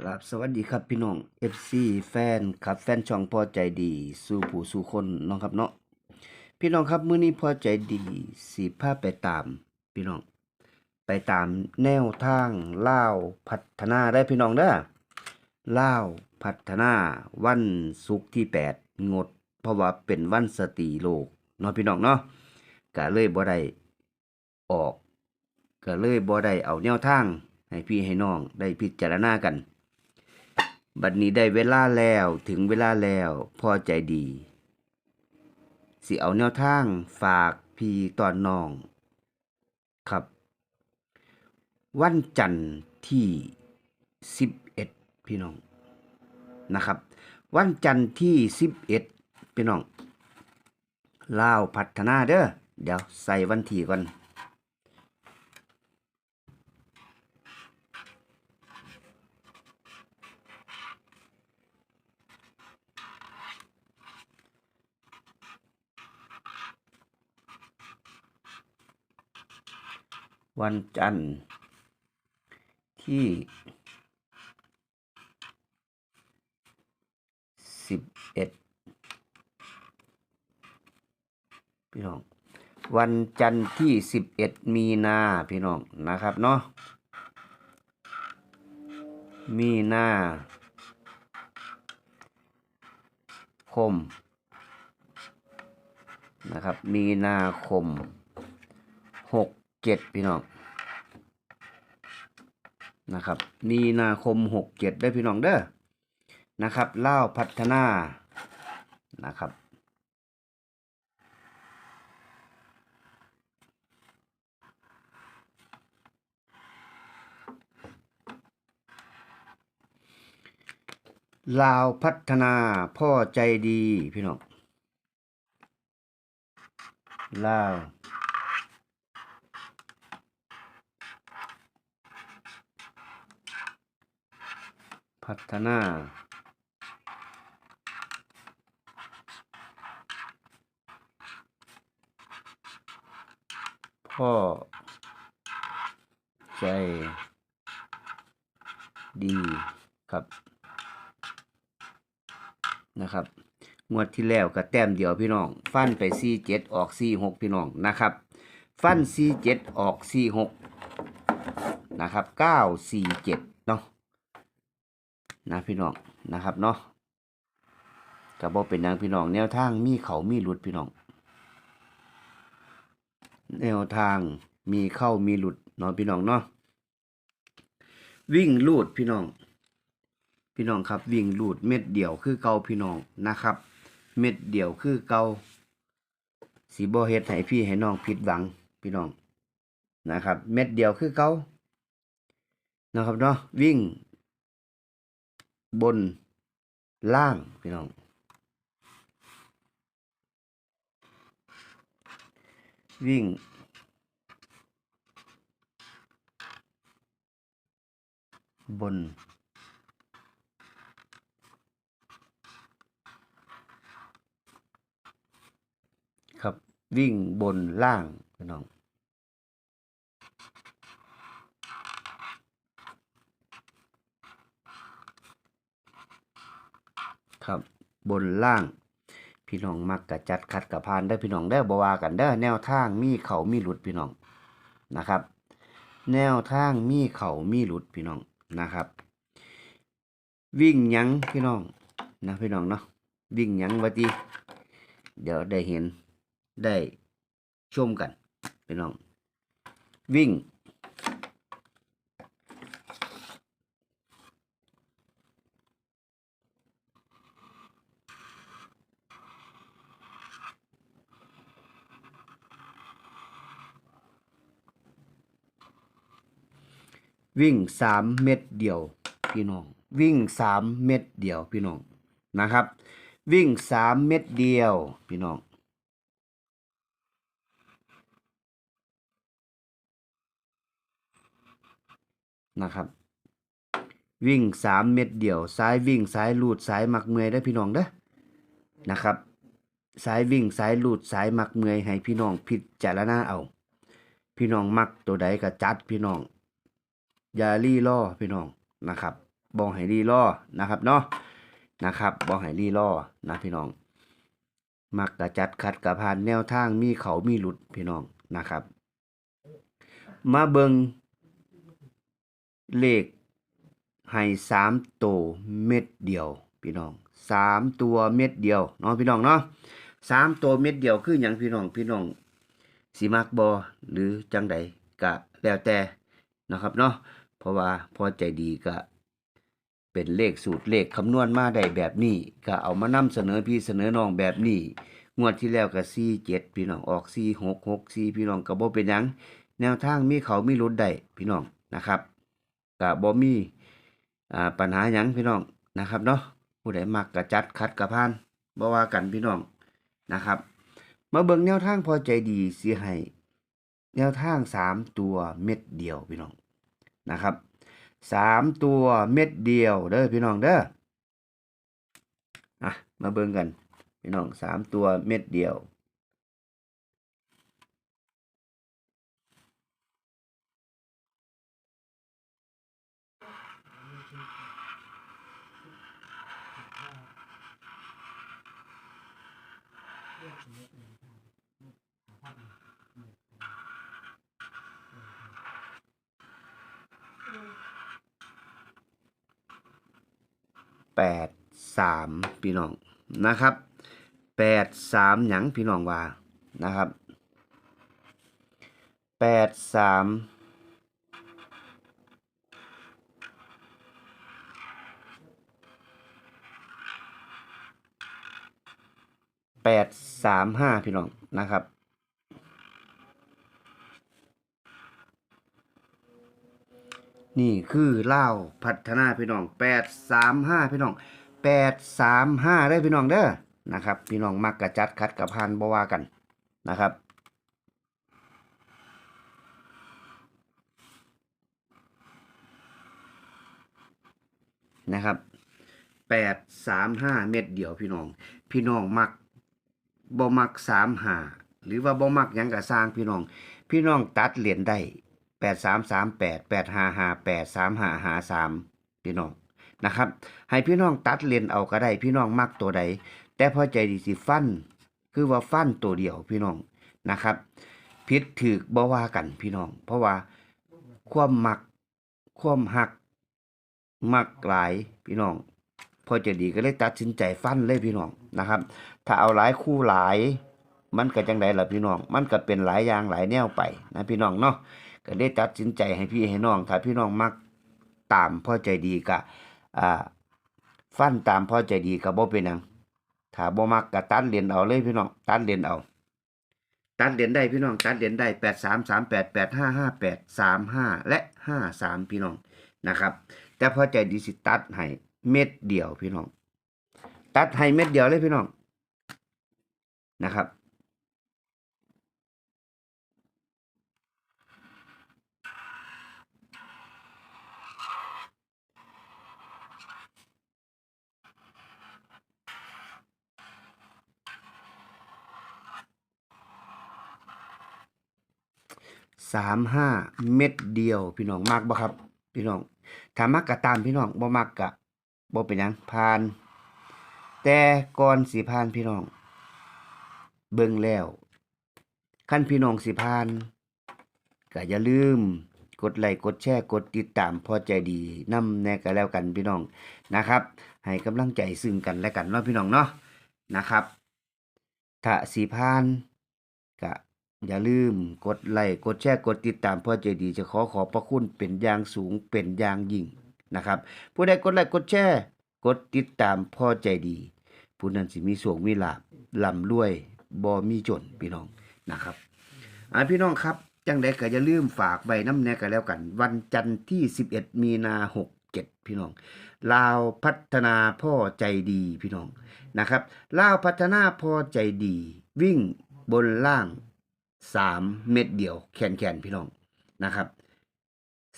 ครับสวัสดีครับพี่น้อง FC แฟนครับแฟนช่องพอใจดี สู่ผู้สู่คนน้องครับเนาะพี่น้องครับมื้อนี้พอใจดีสิพาไปตาม พี่น้อง ไปตามแนวทางล่าวพัฒนาได้พี่น้องเด้อล่าวพัฒนาวันศุกร์ที่ 8 งด เพราะว่าเป็นวันสตรีโลกเนาะพี่น้องเนาะก็เลยบ่ได้ออกก็เลยบ่ได้เอาแนวทางให้พี่ให้น้องได้พิจารณากัน บัดนี้ได้เวลาแล้วถึงเวลาแล้วพอใจดี สิเอาแนวทางฝากพี่ตอนน้อง ครับ วันจันทร์ที่สิบเอ็ดพี่น้องนะครับ วันจันทร์ที่สิบเอ็ดพี่น้องลาวพัฒนาเด้อเดี๋ยวใส่วันที่ก่อน วันจันทร์ที่สิบเอ็ดพี่น้อง วันจันทร์ที่สิบเอ็ดมีนาพี่น้องนะครับเนาะมีนาคมนะครับ มีนาคมหก เจ็ดพี่น้องนะครับ มีนาคมหกเจ็ดได้พี่น้องเด้อนะครับเล่าพัฒนานะครับลาวพัฒนาพ่อใจดีพี่น้องลาว พัฒนา พ่อ ใจ ดีครับ นะครับงวดที่แล้วก็แต้มเดียวพี่น้อง ฟันไป47ออก46พี่น้องนะครับ ฟัน47ออก46นะครับ947เนาะ นะพี่น้องนะครับเนาะก็บ่เป็นหยังพี่น้องแนวทางมีเขามีหลุดพี่น้อง แนวทางมีเข้ามีหลุดเนาะพี่น้องเนาะวิ่งลูดพี่น้อง พี่น้องครับ วิ่งลูดเม็ดเดียวคือเกาพี่น้องนะครับ เม็ดเดียวคือเกาสีบ่เฮ็ดให้พี่ให้น้องผิดหวังพี่น้องนะครับ เม็ดเดียวคือเกานะครับเนาะวิ่ง บน ล่าง พี่น้อง วิ่ง บน ครับ วิ่งบนล่าง พี่น้อง ครับ บนล่าง พี่น้องมักกะจัดคัดกะพานได้อพี่น้องได้อบวากันได้อแนวทางมีเขามีหลุดพี่น้องนะครับ แนวทางมีเขามีหลุดพี่น้องนะครับ วิ่งยังพี่น้องนะพี่น้องเนาะวิ่งยังวะทีเดี๋ยวได้เห็นได้ชมกันพี่น้อง วิ่ง วิ่งสามเม็ดเดียวพี่น้อง วิ่งสามเม็ดเดียวพี่น้องนะครับ วิ่งสามเม็ดเดียวพี่น้องนะครับ วิ่งสามเม็ดเดียวซ้ายวิ่งซ้ายลูดซ้ายมักเมอยได้พี่น้องเด้อนะครับซ้ายวิ่งซ้ายลูดซ้ายมักเมอยให้พี่น้องพิจารณาเอา พี่น้องมักตัวใดก็จัดพี่น้อง อย่ารีล่อพี่น้องนะครับบ่ให้รีรอนะครับเนาะนะครับบ่ให้รีรอนะพี่น้อง มักกะจัดขัดกะผ่านแนวทางมีเขามีหลุดพี่น้องนะครับ มาเบิงเลขให้สามตัวเม็ดเดียว พี่น้องสามตัวเม็ดเดียวเนาะพี่น้องเนาะสามตัวเม็ดเดียวคืออย่างพี่น้องพี่น้องสิมักบอหรือจังใดกะแล้วแต่นะครับเนาะ เพราะว่าพอใจดีก็เป็นเลขสูตรเลขคำนวณมาได้แบบนี้ก็เอามานำเสนอพี่เสนอน้องแบบนี้ งวดที่แล้วก็สี่เจ็ดพี่น้องออกสี่หกหกสี่พี่น้องก็บ่เป็นยังแนวทางมีเขามีรุดได้พี่น้องนะครับก็บ่มีอ่าปัญหายังพี่น้องนะครับเนาะผู้ใดมักกะจัดคัดกะพานบ่ว่ากันพี่น้องนะครับ มาเบิ่งแนวทางพอใจดีเสิให้แนวทางสามตัวเม็ดเดียวพี่น้อง นะครับสามตัวเม็ดเดียวเด้อพี่น้องเด้ออะมาเบิ่งกันพี่น้องสามตัวเม็ดเดียว แปดสามพี่น้องนะครับแปดสามหยังพี่น้องว่านะครับแปดสามแปดสามห้าพี่น้องนะครับ นี่คือเล่าพัฒนาพี่น้องแปดสามห้าพี่น้องแปดสามห้าได้พี่น้องเด้อนะครับ พี่น้องมักกระจัดคัดกับพันบว่ากันนะครับนะครับแปดสามห้าเม็ดเดียวพี่น้อง พี่น้องมักบ่มักสามหาหรือว่าบ่มักยังกะสร้างพี่น้อง พี่น้องตัดเหรียญได้ แปดสามสามแปดแปดห้าห้าแปดสามห้าห้าสามพี่น้องนะครับ ให้พี่น้องตัดเหรียญเอาก็ได้พี่น้องมักตัวใด แต่พอใจดีสิฟัน คือว่าฟันตัวเดียวพี่น้องนะครับผิดถือบ่ว่ากันพี่น้อง เพราะว่าความมักความหัก มักหลายพี่น้อง พอจะดีก็เลยตัดสินใจฟันเลยพี่น้องนะครับ ถ้าเอาหลายคู่หลาย มันก็จังไดล่ะพี่น้อง มันก็เป็นหลายอย่างหลายแนวไปนะพี่น้องเนาะ ก็ได้ตัดสินใจให้พี่ให้น้องถ้าพี่น้องมักตามพ่อใจดีก็อ่าฟันตามพ่อใจดีก็บ่เป็นหยังถ้าบ่มักก็ตัดเรียญเอาเลยพี่น้องตัดเรียญเอา ตัดเรียญได้พี่น้องตัดเรียญได้แปดสามสามแปดแปดห้าห้าแปดสามห้าและห้าสามพี่น้องนะครับ แต่พ่อใจดีสิตัดให้เม็ดเดียวพี่น้อง ตัดให้เม็ดเดียวเลยพี่น้องนะครับ สามห้าเม็ดเดียว พี่น้องมักบ่ครับ พี่น้องถ้ามักก็ตามพี่น้องบ่มักก็บ่เป็นหยังผ่าน แต่ก่อนสิผ่านพี่น้อง เบิ่งแล้วคันพี่น้องสิผ่านก็อย่าลืมกดไลค์กดแชร์กดติดตามพอใจดีนำแน่ก็แล้วกันพี่น้องนะครับ ให้กำลังใจซึ่งกันและกันเนาะพี่น้องเนาะนะครับถ้าสิผ่านก็ อย่าลืมกดไลค์กดแชร์กดติดตามพ่อใจดีจะขอขอบพระคุณเป็นอย่างสูงเป็นอย่างยิ่งนะครับ ผู้ใดกดไลค์กดแชร์กดติดตามพ่อใจดี ผู้นั้นสิมีโชคมีลาภร่ำรวยบ่มีจนพี่น้องนะครับอ่าพี่น้องครับจังใดก็อย่าลืมฝากใบน้ำแน่กันแล้วกัน วันจันทร์ที่ 11 มีนา67พี่น้องลาวพัฒนาพ่อใจดีพี่น้องนะครับลาวพัฒนาพ่อใจดี วิ่งบนล่าง 3เม็ดเดียว แขนแขนๆพี่น้องนะครับ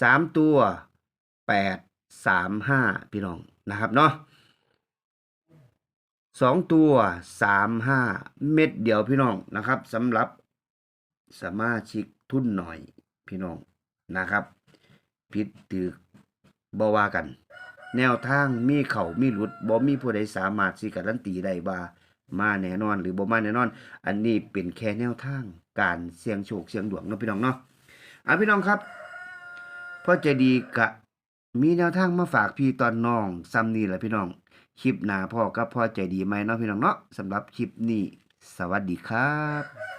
สามตัวแปดสามห้าพี่น้องนะครับเนาะสองตัวสามห้าเม็ดเดียวพี่น้องนะครับสำหรับสมาชิกทุนหน่อยพี่น้องนะครับผิดถือบว่ากัน แนวทางมีเข้ามีหลุดบ่มีผู้ใดสามารถสิการันตีได้ว่า มาแน่นอน หรือบ่มาแน่นอน อันนี้เป็นแค่แนวทางการเสี่ยงโชคเสี่ยงดวงเนาะพี่น้องเนาะอะพี่น้องครับพ่อใจดีกะมีแนวทางมาฝากพี่ตอนน้องซ้ำนี่แหละพี่น้อง คลิปหน้าพ่อกับพ่อใจดีไหมเนาะพี่น้องเนาะสำหรับคลิปนี้ สวัสดีครับ